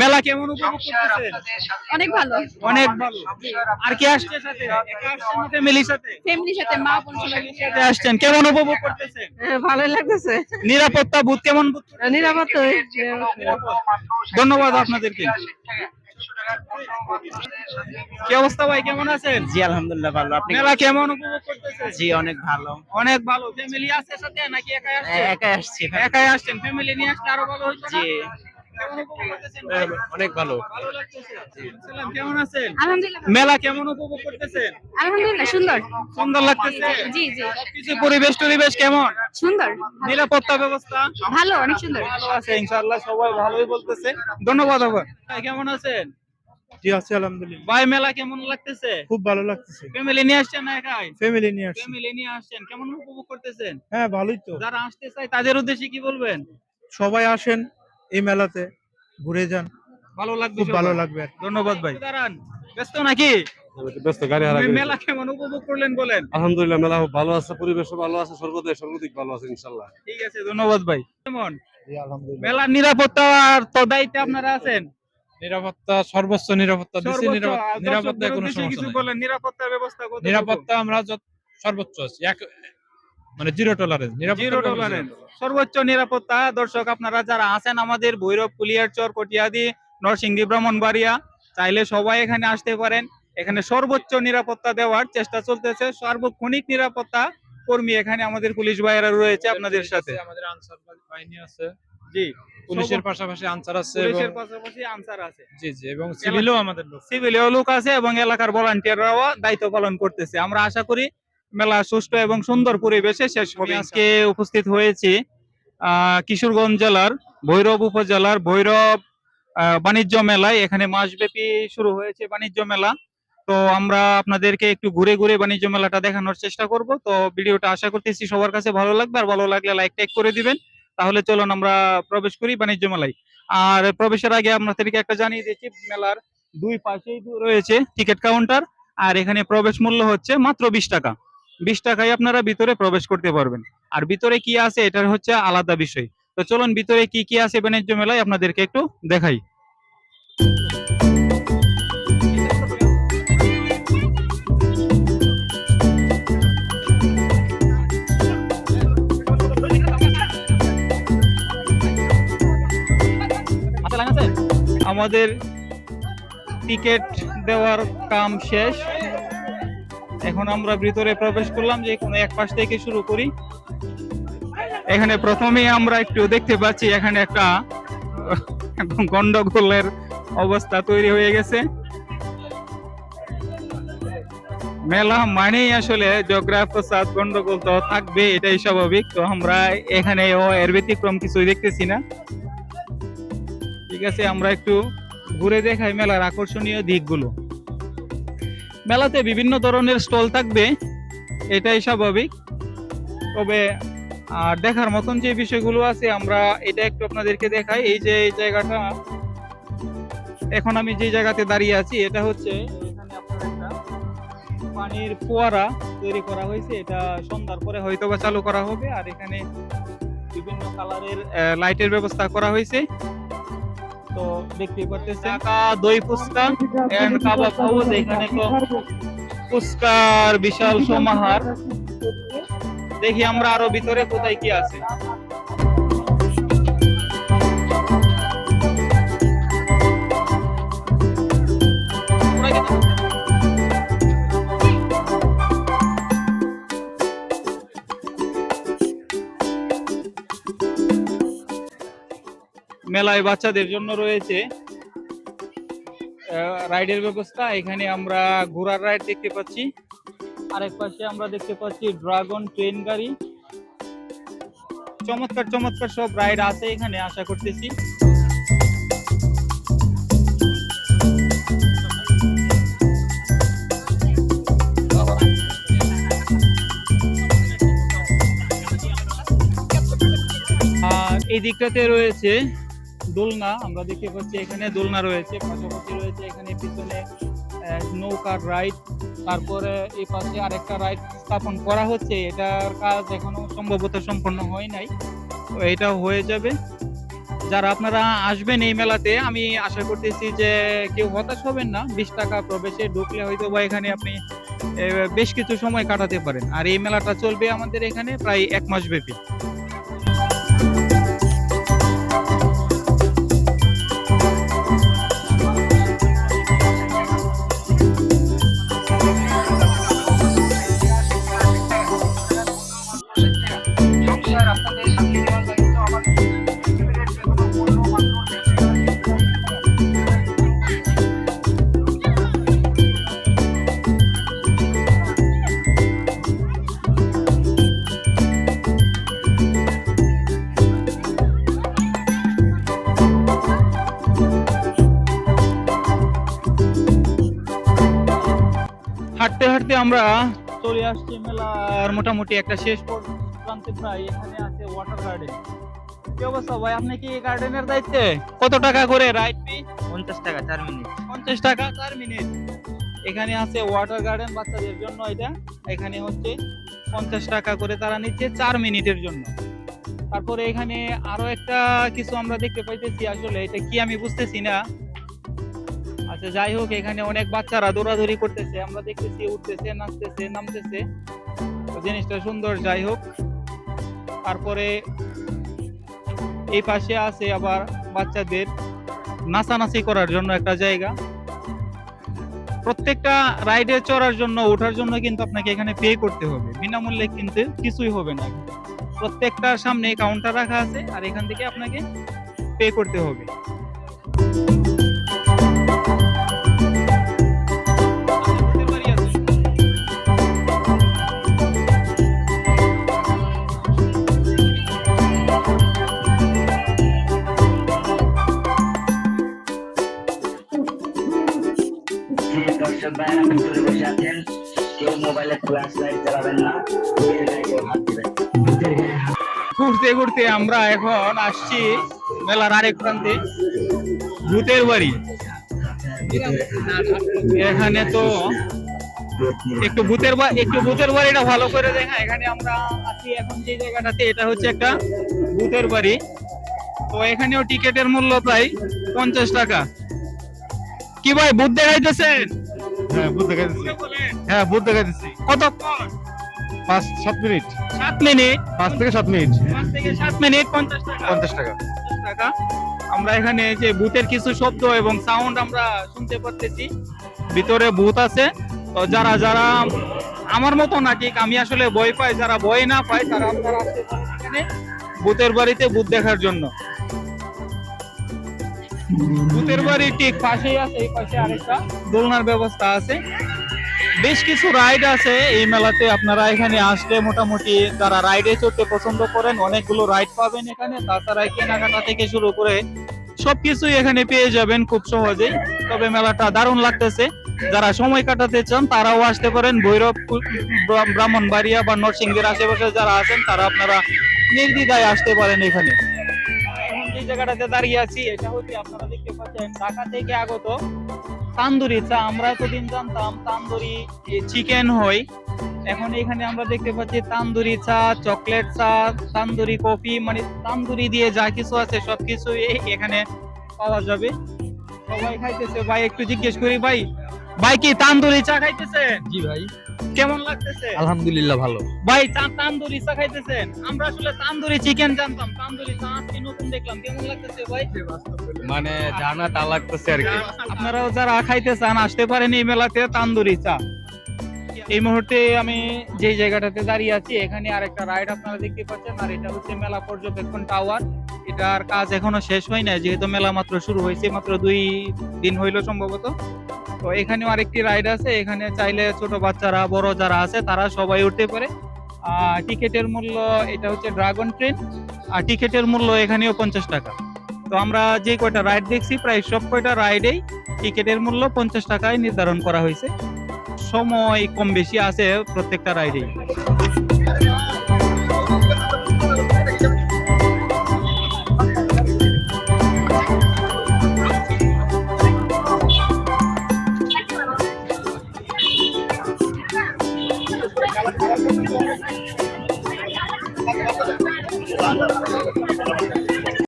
মেলা কেমন উপভোগ করতেছেন অনেক ভালো। অনেক ভালো। আর কে আসছে সাথে? একা আসছেন না ফ্যামিলির সাথে? ফ্যামিলির সাথে মা বোন সবাই সাথে আসছেন। কেমন উপভোগ করতেছেন হ্যাঁ, ভালোই লাগতেছে। নিরাপত্তা বুথ কেমন নিরাপদ ধন্যবাদ আপনাদেরকে। কি অবস্থা ভাই কেমন আছেন? জি আলহামদুলিল্লাহ ভালো। আপনি মেলা কেমন উপভোগ করতেছেন জি অনেক ভালো। অনেক ভালো। ফ্যামিলি আছে সাথে নাকি একাই আসছেন একাই আসছি। একাই আসছেন। ফ্যামিলি নিয়ে আসলে আরও ভালো হতো না? জি। ভাই? অনেক ভালো। কেমন আছেন? আলহামদুলিল্লাহ। মেলা কেমন উপভোগ করতেছেন? আলহামদুলিল্লাহ সুন্দর। সুন্দর লাগতেছে? জি জি কিছু পরিবেশ টরিবেশ কেমন? সুন্দর। নিরাপত্তা ব্যবস্থা? ভালো অনেক সুন্দর। ভালো আছে ইনশাআল্লাহ সবাই ভালোই বলতেছে ধন্যবাদ আবার। কেমন আছেন? জি আছি আলহামদুলিল্লাহ। ভাই মেলা কেমন লাগতেছে? খুব ভালো লাগতেছে। ফ্যামিলি নিয়ে আসছেন না একাই? ফ্যামিলি নিয়ে আসছি। ফ্যামিলি নিয়ে আসছেন। কেমন উপভোগ করতেছেন? হ্যাঁ ভালোই তো। যারা আসতে চায় তাদের উদ্দেশ্যে কি বলবেন? সবাই আসেন এই মেলাতে ঘুরে যান। ভালো লাগবে খুব ভালো লাগবে ধন্যবাদ ভাই। দাঁড়ান ব্যস্ত নাকি? ব্যস্ত গাড়ি হারা মেলা কেমন উপভোগ করলেন বলেন? আলহামদুলিল্লাহ মেলা ভালো আছে পরিবেশও ভালো আছে সর্বদাই সর্বদিক ভালো আছে ইনশাল্লাহ। ঠিক আছে ধন্যবাদ ভাই। কেমন মেলার নিরাপত্তার তো দায়িত্বে আপনারা আছেন? নিরাপত্তা সর্বোচ্চ নিরাপত্তা নিরাপত্তা কোনো কিছু বলেন নিরাপত্তার ব্যবস্থা নিরাপত্তা আমরা সর্বোচ্চ আছি। এক মানে জিরো টলারেন্স জিরো টলারেন্স সর্বোচ্চ নিরাপত্তা। দর্শক আপনারা যারা আছেন আমাদের ভৈরব কুলিয়ারচর কটিয়াদি নরসিংদী ব্রাহ্মণবাড়িয়া চাইলে সবাই এখানে আসতে পারেন। এখানে সর্বোচ্চ নিরাপত্তা দেওয়ার চেষ্টা চলতেছে। সার্বক্ষণিক নিরাপত্তা কর্মী এখানে আমাদের পুলিশ ভাইয়েরা রয়েছে আপনাদের সাথে। আমাদের আনসার বাহিনী আছে। জি। পুলিশের পাশাপাশি আনসার আছে পুলিশের পাশাপাশি আনসার আছে। জি জি এবং সিভিলও আমাদের লোক। সিভিলেও লোক আছে এবং এলাকার ভলান্টিয়াররাও দায়িত্ব পালন করতেছে। আমরা আশা করি মেলা সুষ্ঠু এবং সুন্দর পরিবেশে শেষ হবে। আজকে উপস্থিত হয়েছি কিশোরগঞ্জ জেলার ভৈরব উপজেলার ভৈরব বাণিজ্য মেলায়। এখানে মাসব্যাপী শুরু হয়েছে বাণিজ্য মেলা। তো আমরা আপনাদেরকে একটু ঘুরে ঘুরে বাণিজ্য মেলাটা দেখানোর চেষ্টা করব। তো ভিডিওটা আশা করতেছি সবার কাছে ভালো লাগবে। আর ভালো লাগলে লাইক টেক করে দিবেন। তাহলে চলুন আমরা প্রবেশ করি বাণিজ্য মেলায়। আর প্রবেশের আগে আপনাদেরকে একটা জানিয়ে দিচ্ছি মেলার দুই পাশেই রয়েছে টিকিট কাউন্টার। আর এখানে প্রবেশ মূল্য হচ্ছে মাত্র বিশ টাকা। বিশ টাকায় আপনারা ভিতরে প্রবেশ করতে পারবেন। আর ভিতরে কি আছে, এটার হচ্ছে আলাদা বিষয়। তো চলুন ভিতরে কি কি আছে বাণিজ্য মেলায় আপনাদেরকে একটু দেখাই। আমাদের টিকিট দেওয়ার কাম শেষ। এখন আমরা ভিতরে প্রবেশ করলাম যে কোনো এক পাশ থেকে শুরু করি। এখানে প্রথমেই আমরা একটু দেখতে পাচ্ছি এখানে একটা গন্ডগোলের অবস্থা তৈরি হয়ে গেছে। মেলা মানেই আসলে জগ্রাফ প্রসাদ, গন্ডগোল তো থাকবে এটাই স্বাভাবিক। তো আমরা এখানে এর ব্যতিক্রম কিছুই দেখতেছি না। ঠিক আছে, আমরা একটু ঘুরে দেখাই মেলার আকর্ষণীয় দিকগুলো। মেলাতে বিভিন্ন ধরনের স্টল থাকবে, এটাই স্বাভাবিক। তবে আর দেখার মতন যে বিষয়গুলো আছে, আমরা এটা একটু আপনাদেরকে দেখাই। এই যে এই জায়গাটা, এখন আমি যে জায়গাতে দাঁড়িয়ে আছি, এটা হচ্ছে পানির ফোয়ারা তৈরি করা হয়েছে। এটা সন্ধ্যার পরে হয়তো বা চালু করা হবে। আর এখানে বিভিন্ন কালারের লাইটের ব্যবস্থা করা হয়েছে। তো বিক্রি করতেছে ঢাকা, দই ফুচকা এন্ড কাবাব হাউস, এখানে তো ফুচকার বিশাল সমাহার। দেখি আমরা আরও ভিতরে কোথায় কি আছে। মেলায় বাচ্চাদের জন্য রয়েছে রাইডের ব্যবস্থা। এখানে আমরা ঘোড়ার রাইড দেখতে পাচ্ছি। আরেক পাশে আমরা দেখতে পাচ্ছি ড্রাগন ট্রেন গাড়ি। চমৎকার চমৎকার সব রাইড আছে এখানে, আশা করতেছি। এই দিকটাতে রয়েছে দোলনা, আমরা দেখতে পাচ্ছি এখানে দোলনা রয়েছে, পাশাপাশি রয়েছে এখানে পিছনে নৌকার রাইড তারপরে এই পাশে আরেকটা রাইড স্থাপন করা হচ্ছে, এটার কাজ এখনও সম্ভবত সম্পন্ন হয় নাই। এটা হয়ে যাবে। যারা আপনারা আসবেন এই মেলাতে, আমি আশা করতেছি যে কেউ হতাশ হবেন না, বিশ টাকা প্রবেশে ঢুকলে হয়তো বা এখানে আপনি বেশ কিছু সময় কাটাতে পারেন। আর এই মেলাটা চলবে আমাদের এখানে প্রায় এক মাস ব্যাপী আমরা চলে আসছি মেলার মোটামুটি একটা শেষ পর- প্রান্তে প্রায় এখানে আছে ওয়াটার গার্ডেন কি অবস্থা ভাই? আপনি কি গার্ডেনের দায়িত্বে? কত টাকা করে রাইড ফি পঞ্চাশ টাকা চার মিনিট পঞ্চাশ টাকা চার মিনিট এখানে আছে ওয়াটার গার্ডেন বাচ্চাদের জন্য এটা। এখানে হচ্ছে পঞ্চাশ টাকা করে তারা নিচ্ছে চার মিনিটের জন্য। তারপরে এখানে আরও একটা কিছু আমরা দেখতে পাইতেছি আসলে এটা কি আমি বুঝতেছি না। আচ্ছা যাই হোক, এখানে অনেক বাচ্চারা দৌড়াদৌড়ি করতেছে। আমরা দেখতেছি উঠতেছে, নাচতেছে, নামতেছে। জিনিসটা সুন্দর, যাই হোক। তারপরে এই পাশে আছে আবার বাচ্চাদের নাচানাচি করার জন্য একটা জায়গা। প্রত্যেকটা রাইডে চড়ার জন্য, ওঠার জন্য কিন্তু আপনাকে এখানে পে করতে হবে। বিনামূল্যে কিন্তু কিছুই হবে না। প্রত্যেকটার সামনে কাউন্টার রাখা আছে, আর এখান থেকে আপনাকে পে করতে হবে। ঘুরতে ঘুরতে আমরা এখন আসছি মেলার আরেক প্রান্তে। ভূতের বাড়ি। এখানে তো একটু ভূতের একটু ভূতের বাড়িটা ভালো করে দেখা। এখানে আমরা আছি এখন যে জায়গাটাতে এটা হচ্ছে একটা ভূতের বাড়ি। তো এখানেও টিকেটের মূল্য প্রায় পঞ্চাশ টাকা। কি ভাই ভূত দেখাইতেছেন? হ্যাঁ বুঝ দেখাইতেছি। হ্যাঁ বুঝ দেখাইতেছি। কতক্ষণ? পাঁচ সাত মিনিট। সাত মিনিট। পাঁচ থেকে সাত মিনিট। পাঁচ থেকে সাত মিনিট পঞ্চাশ টাকা। পঞ্চাশ টাকা। টাকা। আমরা এখানে যে ভূতের কিছু শব্দ এবং সাউন্ড আমরা শুনতে পারতেছি। ভিতরে বুথ আছে। তো যারা যারা আমার মতো না ঠিক? আমি আসলে ভয় পাই। যারা ভয় না পাই তারা আপনারা এখানে ভূতের বাড়িতে বুথ দেখার জন্য। ভূতের বাড়ি ঠিক পাশেই আছে এই পাশে আরেকটা দোলনার ব্যবস্থা আছে। বেশ কিছু রাইড আছে এই মেলাতে আপনারা এখানে আসলে মোটামুটি যারা রাইডে চড়তে পছন্দ করেন, অনেকগুলো রাইড পাবেন এখানে। তাছাড়া কেনাকাটা থেকে শুরু করে সবকিছুই এখানে পেয়ে যাবেন খুব সহজেই। তবে মেলাটা দারুণ লাগতেছে। যারা সময় কাটাতে চান, তারাও আসতে পারেন ভৈরব, ব্রা- ব্রাহ্মণবাড়িয়া বা নরসিংদীর আশেপাশে যারা আছেন, তারা আপনারা নির্দ্বিধায় আসতে পারেন এখানে। এখন যে জায়গাটাতে দাঁড়িয়ে আছি, এটা হচ্ছে আপনারা দেখতে পাচ্ছেন ঢাকা থেকে আগত তান্দুরি চা আমরা এতদিন জানতাম তান্দুরি চিকেন হয়। এখন এখানে আমরা দেখতে পাচ্ছি তান্দুরি চা চকলেট চা, তান্দুরি কফি মানে তান্দুরি দিয়ে যা কিছু আছে সব কিছু এখানে পাওয়া যাবে। সবাই খাইতেছে। ভাই, একটু জিজ্ঞেস করি, ভাই ভাই কি তান্দুরি চা খাইতেছে জি, ভাই। কেমন লাগতেছে? আলহামদুলিল্লাহ ভালো। ভাই তান্দুরি চা খাইতেছেন? আমরা আসলে তান্দুরি চিকেন জানতাম। তান্দুরি চা আজকে নতুন দেখলাম। কেমন লাগতেছে ভাই? মানে জানা তা লাগতেছে আর কি। আপনারাও যারা খাইতে চান আসতে পারেন এই মেলাতে তান্দুরি চা। এই মুহূর্তে আমি যে জায়গাটাতে দাঁড়িয়ে আছি এখানে আরেকটা রাইড আপনারা দেখতে পাচ্ছেন আর এটা হচ্ছে মেলা পর্যবেক্ষণ টাওয়ার। এটার কাজ এখনও শেষ হয় না যেহেতু মেলা মাত্র শুরু হয়েছে, মাত্র দুই দিন হইল সম্ভবত। তো এখানেও আরেকটি রাইড আছে, এখানে চাইলে ছোট বাচ্চারা, বড় যারা আছে, তারা সবাই উঠতে পারে। আর টিকেটের মূল্য, এটা হচ্ছে ড্রাগন ট্রেন, আর টিকেটের মূল্য এখানেও পঞ্চাশ টাকা। তো আমরা যে কয়টা রাইড দেখছি, প্রায় সব কয়টা রাইডেই টিকেটের মূল্য পঞ্চাশ টাকায় নির্ধারণ করা হয়েছে। সময় কম বেশি আছে প্রত্যেকটা রাইডেই।